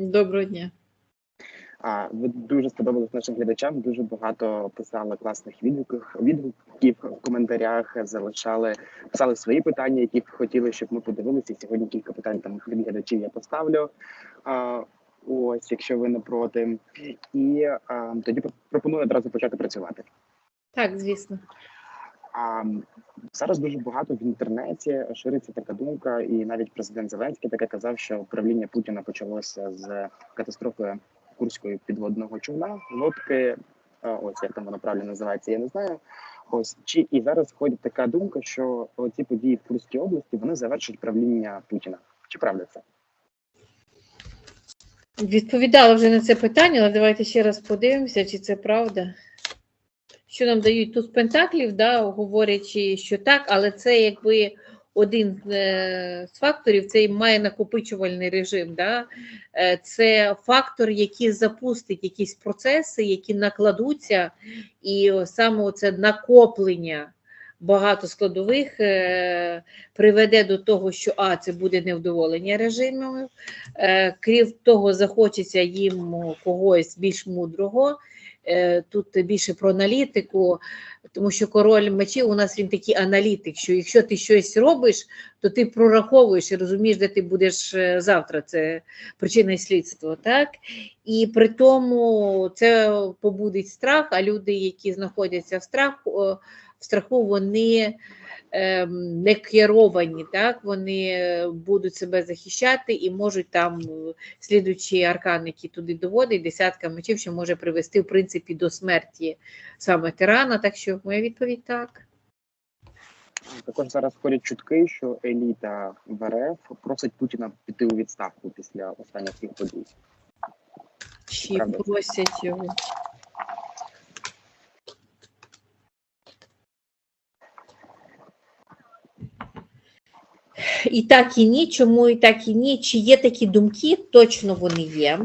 Доброго дня. А ви дуже сподобались нашим глядачам. Дуже багато писали класних відгуків, відгуків в коментарях, залишали писали свої питання, які б хотіли, щоб ми подивилися. Сьогодні кілька питань там від глядачів я поставлю. А, ось, якщо ви не проти, і а, тоді пропоную одразу почати працювати. Так, звісно. А зараз дуже багато в інтернеті шириться така думка, і навіть президент Зеленський таке казав, що правління Путіна почалося з катастрофи курської підводного човна, лодки. Ось як там воно правильно називається, я не знаю. Ось чи і зараз ходить така думка, що ці події в Курській області вони завершать правління Путіна. Чи правда це? Відповідала вже на це питання, але давайте ще раз подивимося, чи це правда. Що нам дають тут пентаклів, да, говорячи, що так, але це якби один е, з факторів, це має накопичувальний режим. Да? Е, це фактор, який запустить якісь процеси, які накладуться, і саме це накоплення багато складових е, приведе до того, що а це буде невдоволення режимом, Е, Крім того, захочеться їм когось більш мудрого. Е, Тут більше про аналітику, тому що король мечів у нас він такий аналітик, що якщо ти щось робиш, то ти прораховуєш і розумієш, де ти будеш завтра. Це причина і слідство. Так? І при тому це побудить страх, а люди, які знаходяться в страху, в страху, вони ем, не керовані, так вони е, будуть себе захищати і можуть там, е, слідуючи аркан, який туди доводить, десятка мечів, що може привести в принципі до смерті саме тирана. Так що моя відповідь так. Також зараз ходять чутки, що еліта в РФ просить Путіна піти у відставку після останніх подій. Чи просять його. І так, і ні. Чому і так, і ні? Чи є такі думки? Точно вони є.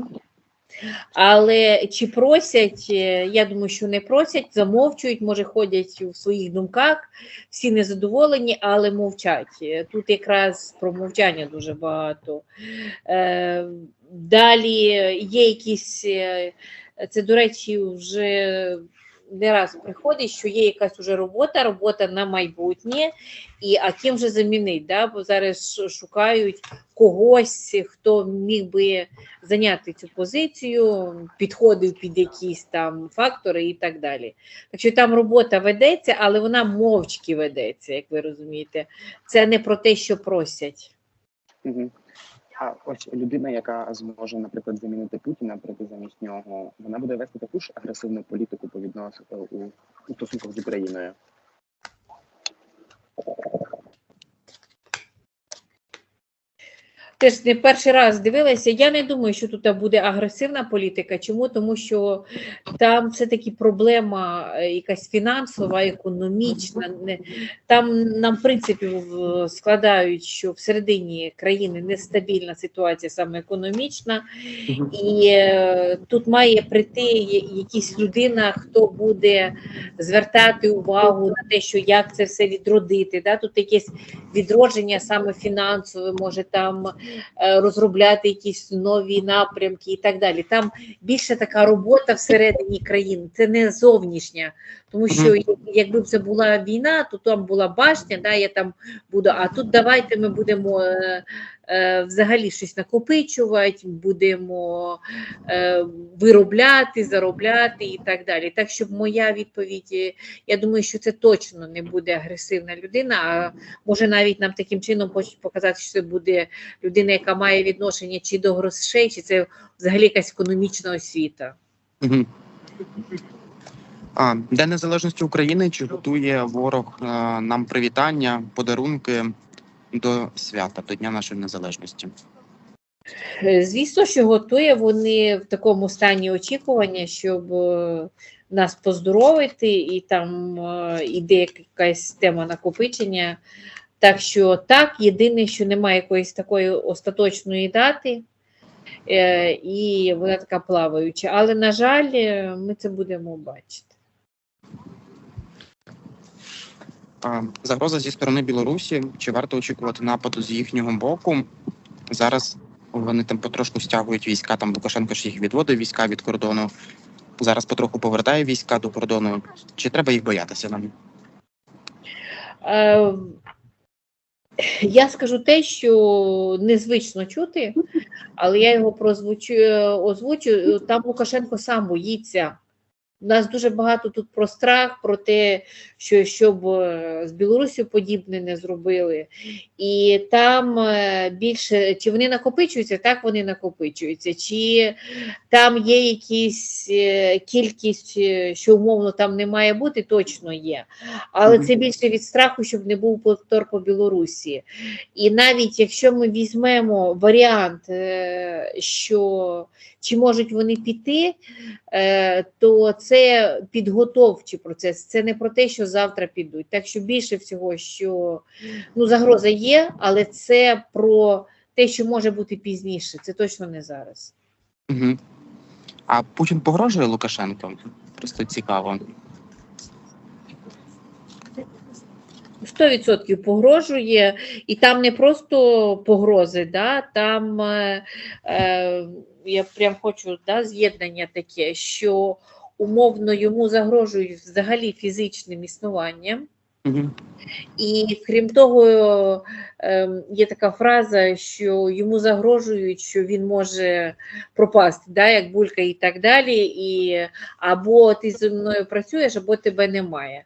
Але чи просять, е, я думаю, що не просять, замовчують, може, ходять у своїх думках, всі незадоволені, але мовчать. Е, Тут якраз про мовчання дуже багато. Е, Далі є якісь, це, до речі, вже не раз приходить, що є якась уже робота, робота на майбутнє, і а ким же замінить? Да? Бо зараз шукають когось, хто міг би зайняти цю позицію, підходив під якісь там фактори і так далі. Так що там робота ведеться, але вона мовчки ведеться, як ви розумієте. Це не про те, що просять. Угу. А ось людина, яка зможе, наприклад, замінити Путіна, прийти замість нього, вона буде вести таку ж агресивну політику по відносину у, у стосунках з Україною. Теж не перший раз дивилася. Я не думаю, що тут буде агресивна політика. Чому? Тому що там все-таки проблема е, якась фінансова, економічна. Там нам, в принципі, складають, що всередині країни нестабільна ситуація, саме економічна, і е, тут має прийти якась людина, хто буде звертати увагу на те, що як це все відродити. Да? Тут якесь відродження саме фінансове, може там розробляти якісь нові напрямки і так далі. Там більше така робота всередині країни, це не зовнішня. Тому що як- якби це була війна, то там була башня, да, я там буду, а тут давайте ми будемо е, е, взагалі щось накопичувати, будемо е, виробляти, заробляти і так далі. Так що моя відповідь, е, я думаю, що це точно не буде агресивна людина, а може навіть нам таким чином хочуть показати, що це буде людина, яка має відношення чи до грошей, чи це взагалі якась економічна освіта. Мгм. День Незалежності України чи готує ворог е, нам привітання, подарунки до свята, до Дня нашої незалежності? Е, Звісно, що готує вони в такому стані очікування, щоб е, нас поздоровити, і там іде якась тема накопичення. Так що так, єдине, що немає якоїсь такої остаточної дати, і вона така плаваюча. Але, на жаль, ми це будемо бачити. А, Загроза зі сторони Білорусі. Чи варто очікувати нападу з їхнього боку? Зараз Вони там потрошку стягують війська. Там Лукашенко ж їх відводив війська від кордону. Зараз потроху повертає війська до кордону. Чи треба їх боятися нам? Е, Я скажу те, що незвично чути, але я його прозвучу, е, озвучу. Там Лукашенко сам боїться. У нас дуже багато тут про страх, про те, що щоб е, з Білорусі подібне не зробили. І там е, більше чи вони накопичуються, так вони накопичуються, чи там є якісь е, кількість, що умовно там не має бути, точно є. Але це більше від страху, щоб не був повтор по Білорусі. І навіть якщо ми візьмемо варіант, що чи можуть вони піти, е, то це підготовчий процес. Це не про те, що завтра підуть. Так що більше всього, що ну, загроза є, але це про те, що може бути пізніше. Це точно не зараз. Угу. А Путін погрожує Лукашенко? Просто цікаво. 100% погрожує, і там не просто погрози, да, там е, е, я прям хочу да, з'єднання таке, що умовно йому загрожують взагалі фізичним існуванням. Угу. І крім того, ем, є така фраза, що йому загрожують, що він може пропасти, да, як булька і так далі. І або ти зі мною працюєш, або тебе немає.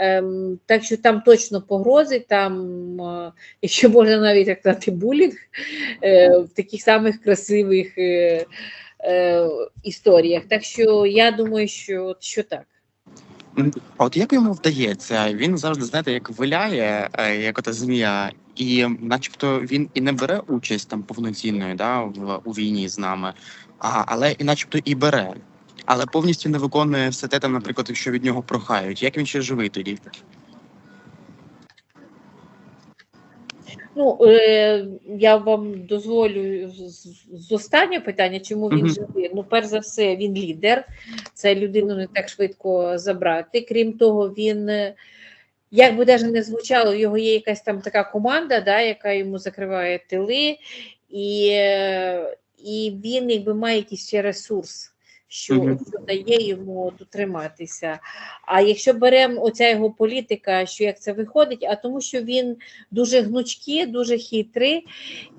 Ем, так що там точно погрози, там, е, якщо можна навіть так сказати, булінг е, в таких самих красивих е, е, історіях. Так що я думаю, що, що так. А от як йому вдається? Він завжди, знаєте, як виляє, е, як ота змія, і начебто він і не бере участь там повноцінної да, в, у війні з нами, а, але і начебто і бере. Але повністю не виконує все те, там, наприклад, що від нього прохають. Як він ще живий тоді? Ну, е, я вам дозволю з, з- останнього питання, чому він Мгм. живий. Ну, перш за все, він лідер. Це людину не так швидко забрати. Крім того, він, е, як би навіть не звучало, в його є якась там така команда, да, яка йому закриває тили, і, е, і він якби має якийсь ще ресурс. Що, дає йому дотриматися. А якщо беремо оця його політика, що як це виходить, а тому, що він дуже гнучкий, дуже хитрий,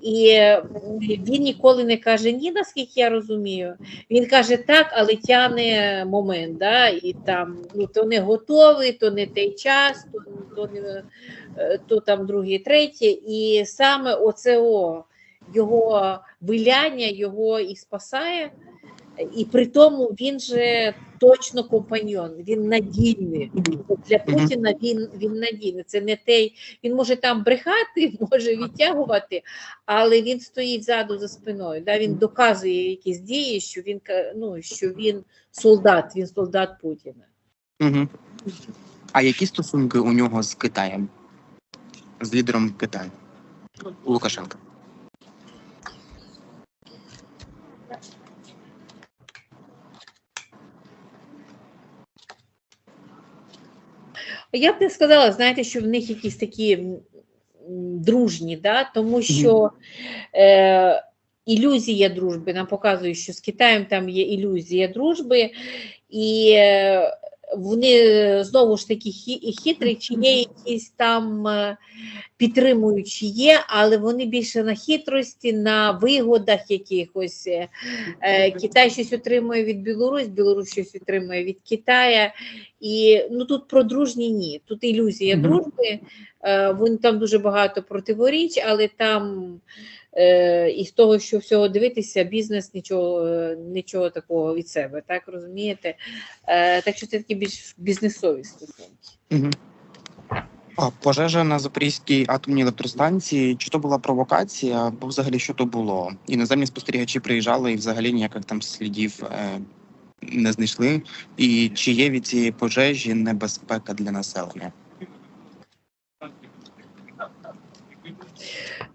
і е, він ніколи не каже ні, наскільки я розумію. Він каже так, але тяне момент. Да? І там ну, то не готовий, то не той час, то, то, не, е, то там другий, третє. І саме оце о, його виляння його і спасає. І при тому він же точно компаньйон, він надійний. Для Путіна він, він надійний. Це не той, він може там брехати, може відтягувати, але він стоїть ззаду за спиною. Да? Він доказує якісь дії, що він ну, що він солдат, він солдат Путіна. Угу. А які стосунки у нього з Китаєм? З лідером Китаю? Лукашенка? Я б не сказала, знаєте, що в них якісь такі дружні, да? тому що е, ілюзія дружби нам показує, що з Китаєм там є ілюзія дружби, і е, вони е, знову ж таки хитрі, чи є якісь там е, підтримуючі є, але вони більше на хитрості, на вигодах якихось. Е, Китай щось отримує від Білорусь, Білорусь щось отримує від Китая. І ну тут про дружні ні. Тут ілюзія дружби. Вони там дуже багато противоріч, але там е, із того, що всього дивитися, бізнес нічого, е, нічого такого від себе, так розумієте? Е, так що це такі більш бізнесові стосунки. А пожежа на Запорізькій атомній електростанції, чи то була провокація, або взагалі що то було? Іноземні спостерігачі приїжджали і взагалі ніяких там слідів е, не знайшли. І чи є від цієї пожежі небезпека для населення?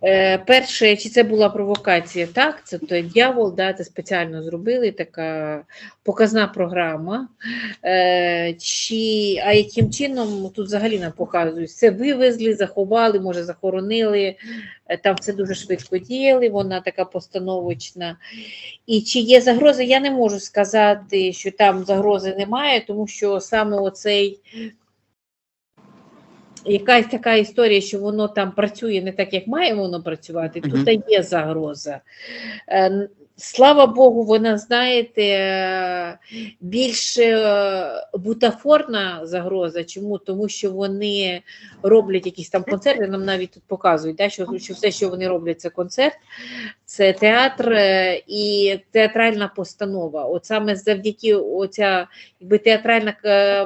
Е, перше, чи це була провокація? Так, це той дьявол, да, це спеціально зробили, така показна програма. Е, чи, а яким чином тут взагалі нам показують? Це вивезли, заховали, може, захоронили, е, там все дуже швидко діяли, вона така постановочна. І чи є загроза, я не можу сказати, що там загрози немає, тому що саме оцей якась така історія, що воно там працює не так, як має воно працювати, Мгм. тут є загроза. Е, Слава Богу, вона, знаєте, більш е, бутафорна загроза. Чому? Тому що вони роблять якісь там концерти, нам навіть тут показують, да, що, що все, що вони роблять, це концерт, це театр е, і театральна постанова. От саме завдяки оця якби, театральна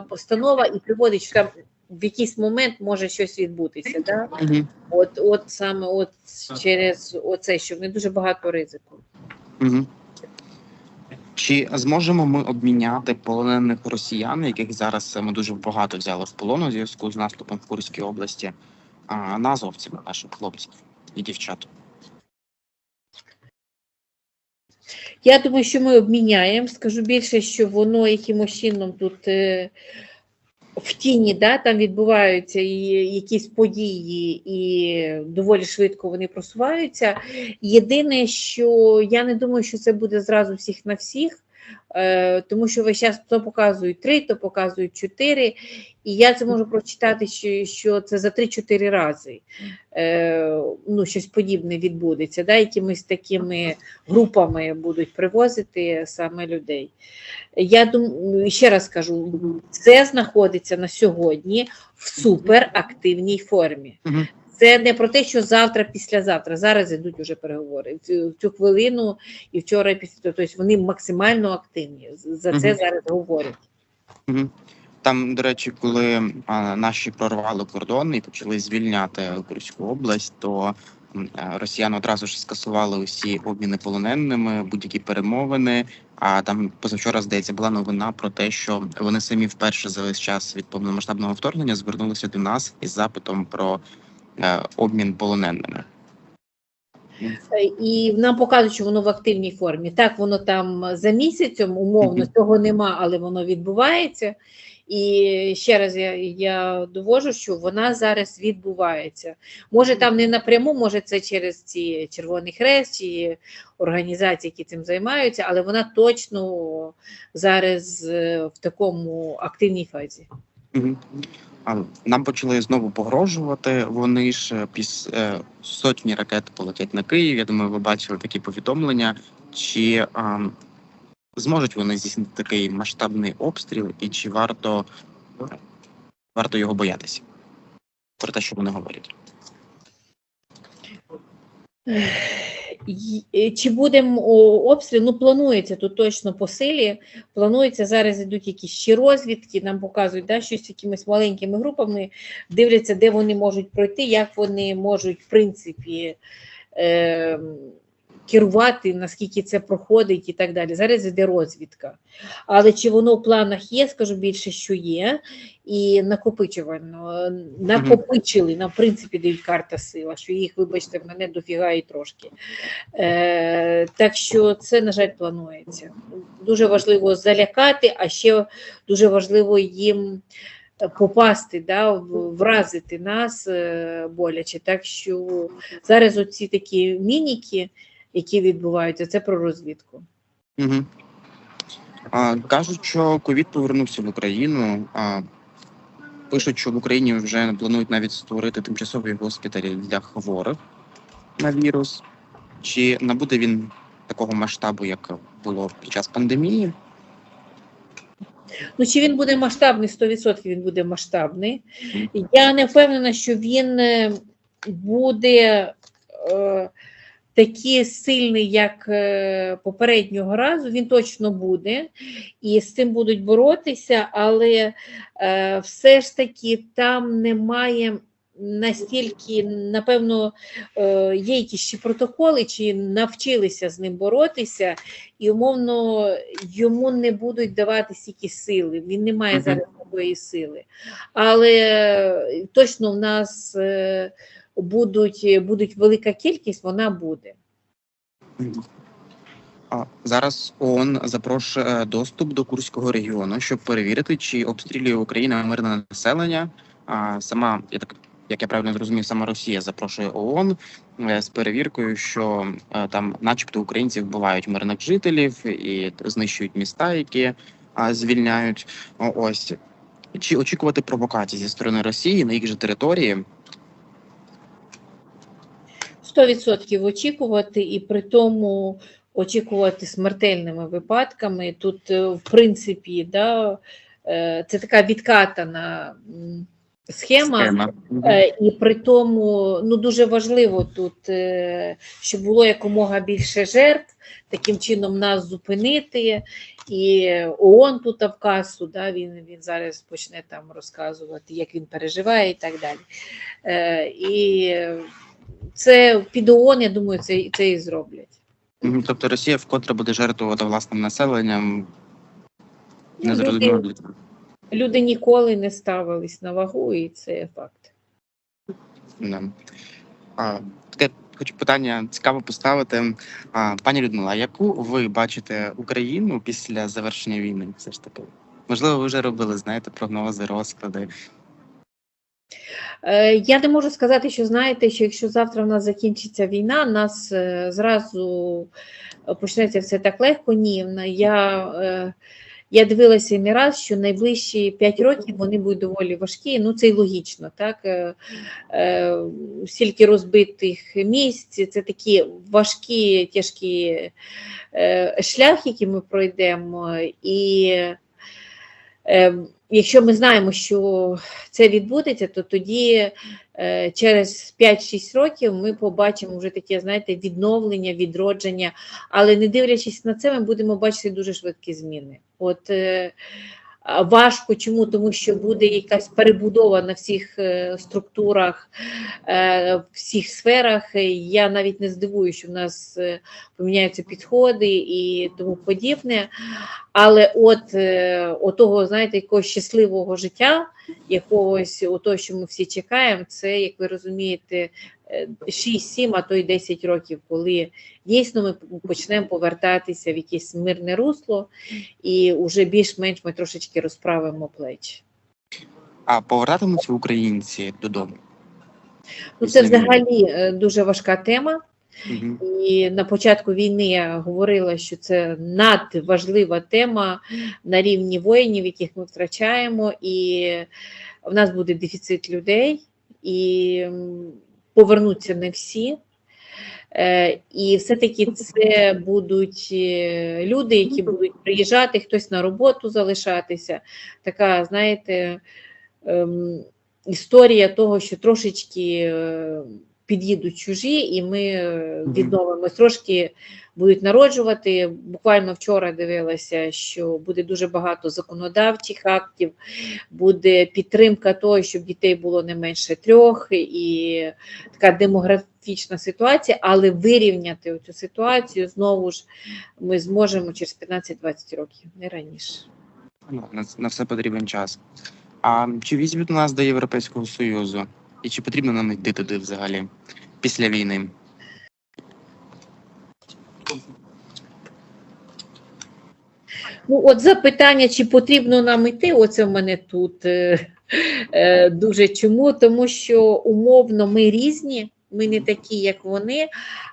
постанова і приводить, що там в якийсь момент може щось відбутися. Да? Угу. От, от саме от через оце, що в них дуже багато ризику. Угу. Чи зможемо ми обміняти полонених росіян, яких зараз ми дуже багато взяли в полон у зв'язку з наступом в Курській області, а, на азовців наших хлопців і дівчат? Я думаю, що ми обміняємо. Скажу більше, що воно якимось чином тут е, в тіні, да, там відбуваються і якісь події, і доволі швидко вони просуваються. Єдине, що я не думаю, що це буде зразу всіх на всіх. Е, Тому що весь час то показують три, то показують чотири, і я це можу прочитати, що, це за 3-4 рази е, ну, щось подібне відбудеться, да, якимись такими групами будуть привозити саме людей. Я думаю, ще раз кажу, це знаходиться на сьогодні в суперактивній формі. Це не про те, що завтра, післязавтра. Зараз йдуть уже переговори. В цю, цю хвилину і вчора, і після тобто вони максимально активні. За це Мгм. зараз говорять. Угу. Там, до речі, коли а, наші прорвали кордон і почали звільняти Курську область, то е, росіяни одразу ж скасували усі обміни полоненими, будь-які перемовини. А там позавчора, здається, була новина про те, що вони самі вперше за весь час від повномасштабного вторгнення звернулися до нас із запитом про обмін полоненими. Е, І нам показують, що воно в активній формі. Так, воно там за місяцем, умовно, цього нема, але воно відбувається. І ще раз я, я довожу, що вона зараз відбувається. Може, там не напряму, може, це через ці Червоний Хрест чи організації, які цим займаються, але вона точно зараз е, в такому активній фазі. Нам почали знову погрожувати. Вони ж е, піс е, сотні ракет полетять на Київ. Я думаю, ви бачили такі повідомлення. Чи а, зможуть вони здійснити такий масштабний обстріл, і чи варто, варто його боятися? Про те, що вони говорять. Е, Чи буде обстріл? Ну, планується тут точно по силі. Планується зараз йдуть якісь ще розвідки, нам показують да, щось якимись маленькими групами, дивляться, де вони можуть пройти, як вони можуть, в принципі, е, керувати, наскільки це проходить і так далі. Зараз йде розвідка. Але чи воно в планах є, скажу більше, що є, і накопичувально. Накопичили, нам в принципі дають карта сила, що їх, вибачте, в мене дофіга і трошки. Е, так що це, на жаль, планується. Дуже важливо залякати, а ще дуже важливо їм попасти, да, вразити нас е, боляче. Так що зараз оці такі мініки, які відбуваються, це про розвідку. Угу. А, кажуть, що ковід повернувся в Україну. А, пишуть, що в Україні вже планують навіть створити тимчасові госпіталі для хворих на вірус. Чи набуде він такого масштабу, як було під час пандемії? Ну, чи він буде масштабний, 100% він буде масштабний. Я не впевнена, що він е, буде е, такий сильний, як е, попереднього разу. Він точно буде, і з цим будуть боротися, але е, все ж таки там немає. Настільки, напевно, е, є якісь ще протоколи, чи навчилися з ним боротися, і умовно йому не будуть давати стільки сили. Він не має зараз такої сили. Але точно в нас е, будуть, будуть велика кількість, вона буде. Зараз ООН запрошує доступ до Курського регіону, щоб перевірити, чи обстрілює Україна мирне населення. А сама я так як я правильно зрозумів, сама Росія запрошує ООН е, з перевіркою, що е, там, начебто, українці вбивають мирних жителів і знищують міста, які звільняють. Ось чи очікувати провокацій зі сторони Росії на їх же території? 100% очікувати, і при тому очікувати смертельними випадками. Тут, е, в принципі, да, е, це така відкатана схема. Схема. Е, І при тому ну, дуже важливо тут, щоб було якомога більше жертв, таким чином нас зупинити. І ООН тут в касу, да, він, він зараз почне там розказувати, як він переживає і так далі. І це під ООН, я думаю, це, це і зроблять. Тобто Росія вкотре буде жертвувати власним населенням. Ну, Не зрозуміло люди, люди ніколи не ставились на вагу, і це факт. Да. А, таке хочу питання цікаво поставити. А, пані Людмила, яку ви бачите Україну після завершення війни? Все ж таки, можливо, ви вже робили, знаєте, прогнози, розклади. Е, Я не можу сказати, що знаєте, що якщо завтра в нас закінчиться війна, нас е, зразу почнеться все так легко. Ні, я, е, я дивилася не раз, що найближчі 5 років вони будуть доволі важкі. Ну це й логічно, так стільки розбитих місць, це такі важкі, тяжкі шлях, який ми пройдемо, і якщо ми знаємо, що це відбудеться, то тоді е, через 5-6 років ми побачимо вже таке, знаєте, відновлення, відродження. Але не дивлячись на це, ми будемо бачити дуже швидкі зміни. От е, важко чому? Тому що буде якась перебудова на всіх е, структурах, е, всіх сферах. Е, Я навіть не здивую, що в нас поміняються підходи і тому подібне. Але от е, отого, знаєте, якогось щасливого життя, якогось того, що ми всі чекаємо, це, як ви розумієте, 6-7, а то й 10 років, коли дійсно ми почнемо повертатися в якесь мирне русло, і вже більш-менш ми трошечки розправимо плечі. А повертатимуться українці додому? Ну, це взагалі е, дуже важка тема. Мгм. І на початку війни я говорила, що це надважлива тема на рівні воїнів, яких ми втрачаємо, і в нас буде дефіцит людей, і повернуться не всі. Е, І все-таки це будуть е, люди, які будуть приїжджати, хтось на роботу залишатися. Така, знаєте, ем, історія того, що трошечки е, під'їдуть чужі, і ми відновимо. Трошки будуть народжувати. Буквально вчора дивилася, що буде дуже багато законодавчих актів, буде підтримка того, щоб дітей було не менше трьох, і така демографічна ситуація, але вирівняти цю ситуацію знову ж ми зможемо через 15-20 років, не раніше. Ну, на, все потрібен час. А чи візьмуть нас до Європейського Союзу? І чи потрібно нам йти туди взагалі після війни? Ну, от запитання, чи потрібно нам йти, оце в мене тут е, е, дуже чому? Тому що умовно ми різні, ми не такі, як вони,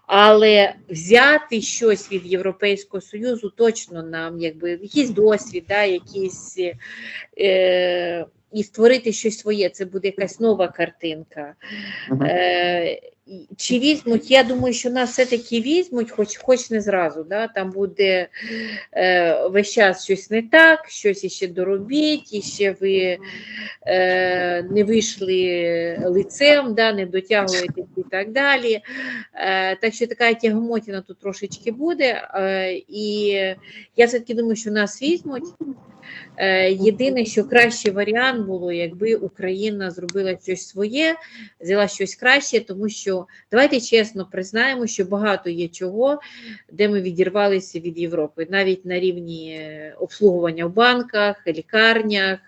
але взяти щось від Європейського Союзу точно нам, якби якийсь досвід, да, якісь, е, і створити щось своє, це буде якась нова картинка. Е, чи візьмуть? Я думаю, що нас все-таки візьмуть, хоч, хоч не зразу. Да? Там буде е, весь час щось не так, щось іще доробіть, іще ви е, не вийшли лицем, да? не дотягуєте і так далі. Е, так що така тягомотіна тут трошечки буде. Е, і я все-таки думаю, що нас візьмуть. Е, Єдине, що кращий варіант було, якби Україна зробила щось своє, взяла щось краще, тому що що давайте чесно признаємо, що багато є чого, де ми відірвалися від Європи, навіть на рівні е, обслуговування в банках, лікарнях,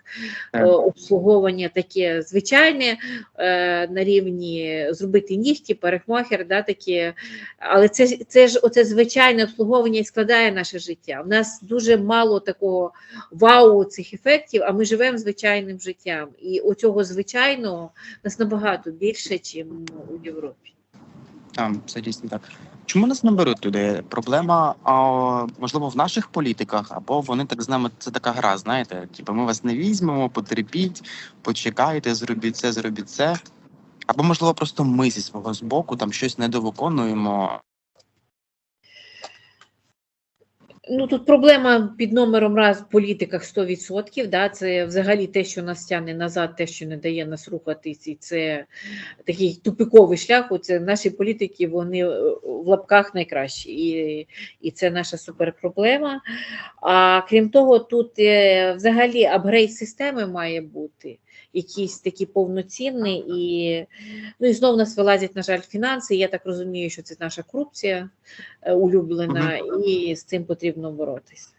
е, обслуговування таке звичайне е, на рівні зробити нігті, парикмахер, да, таке. Але це, це ж оце звичайне обслуговування і складає наше життя. У нас дуже мало такого вау цих ефектів, а ми живемо звичайним життям. І оцього звичайного нас набагато більше, ніж у Європі. Там це дійсно так. Чому нас не беруть туди? Проблема, а, можливо, в наших політиках, або вони так з нами. Це така гра, знаєте? Типу, ми вас не візьмемо, потерпіть, почекайте, зробіть це, зробіть це. Або, можливо, просто ми зі свого збоку там щось недовиконуємо. Ну тут проблема під номером раз в політиках 100%, да, це взагалі те, що нас тягне назад, те, що не дає нас рухатись, і це такий тупиковий шлях. Оце наші політики, вони е, в лапках найкращі, і, і це наша суперпроблема. А крім того, тут е, взагалі апгрейд системи має бути. Якийсь такий повноцінний, і ну і знов нас вилазять, на жаль, фінанси. Я так розумію, що це наша корупція е, улюблена, і з цим потрібно боротися.